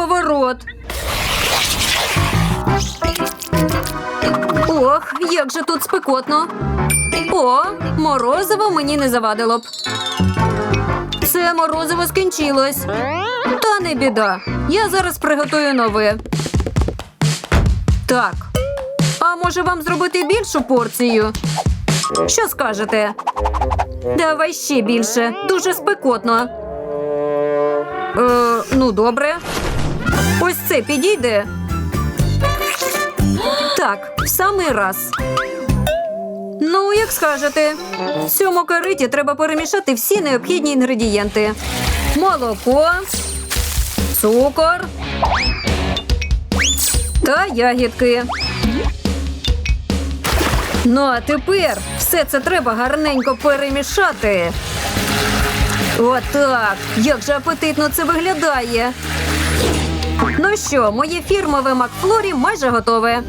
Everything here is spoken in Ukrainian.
поворот. Ох, як же тут спекотно. О, морозиво мені не завадило б. Це морозиво скінчилось. Та не біда. Я зараз приготую нове. Так. А може вам зробити більшу порцію? Що скажете? Давай ще більше. Дуже спекотно. Е, ну, добре. Ось це підійде. Так, в самий раз. Ну, як скажете. В цьому кариті треба перемішати всі необхідні інгредієнти: молоко, цукор та ягідки. Ну, а тепер все це треба гарненько перемішати. Отак. Як же апетитно це виглядає. Що, моє фірмове Макфлорі майже готове.